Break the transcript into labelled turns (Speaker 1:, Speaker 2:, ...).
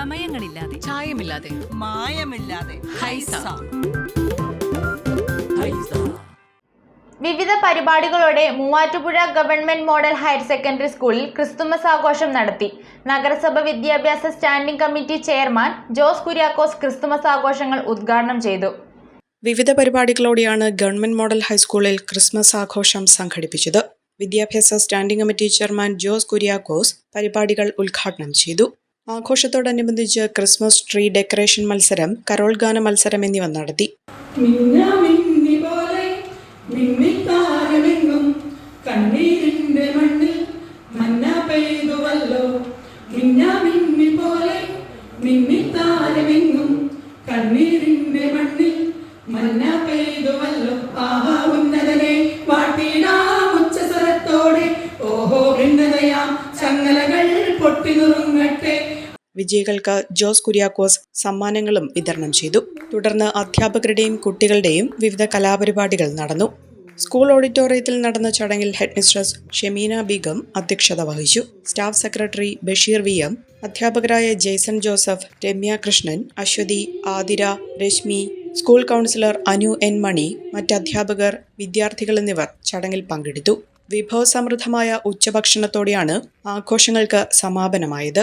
Speaker 1: ചമയങ്ങളില്ലാതെ
Speaker 2: ചായമില്ലാതെ.
Speaker 3: മായമില്ലാതെ.
Speaker 2: ഹൈസ.
Speaker 4: വിവിധ പരിപാടികളോടെ Muvattupuzha government model higher secondary സ്കൂളിൽ ക്രിസ്തുമസ് ആഘോഷം നടത്തി. നഗരസഭ വിദ്യാഭ്യാസ standing committee chairman Jose Kuriakose Christmas ആഘോഷങ്ങൾ ഉദ്ഘാടനം ചെയ്തു.
Speaker 5: വിവിധ പരിപാടികളോടെയാണ് ഗവൺമെന്റ് മോഡൽ ഹൈസ്കൂളിൽ ക്രിസ്മസ് ആഘോഷം സംഘടിപ്പിച്ചത്. വിദ്യാഭ്യാസ standing committee chairman Jose Kuriakose പരിപാടികൾ ഉദ്ഘാടനം ചെയ്തു. ആഘോഷത്തോടനുബന്ധിച്ച് ക്രിസ്മസ് ട്രീ ഡെക്കറേഷൻ മത്സരം കരോൾ ഗാന മത്സരം എന്നിവ നടത്തി.
Speaker 6: കണ്ണീരിന്റെ മണ്ണിൽ മന്ന പെയ്തുവല്ലോ. മിന്ന മിന്നി പോലെ
Speaker 5: വിജയികൾക്ക് ജോസ് കുര്യാക്കോസ് സമ്മാനങ്ങളും വിതരണം ചെയ്തു. തുടർന്ന് അധ്യാപകരുടെയും കുട്ടികളുടെയും വിവിധ കലാപരിപാടികൾ നടന്നു. സ്കൂൾ ഓഡിറ്റോറിയത്തിൽ നടന്ന ചടങ്ങിൽ ഹെഡ്മിസ്ട്രസ് ഷെമീന ബീഗം അധ്യക്ഷത വഹിച്ചു. Staff secretary Basheer V M അധ്യാപകരായ Jaison Joseph Ramya Krishnan Aswathy Athira Reshmi school councillor Anu N Mani മറ്റ് അധ്യാപകർ വിദ്യാർത്ഥികൾ എന്നിവർ ചടങ്ങിൽ പങ്കെടുത്തു. വിഭവസമൃദ്ധമായ ഉച്ചഭക്ഷണത്തോടെയാണ് ആഘോഷങ്ങൾക്ക് സമാപനമായത്.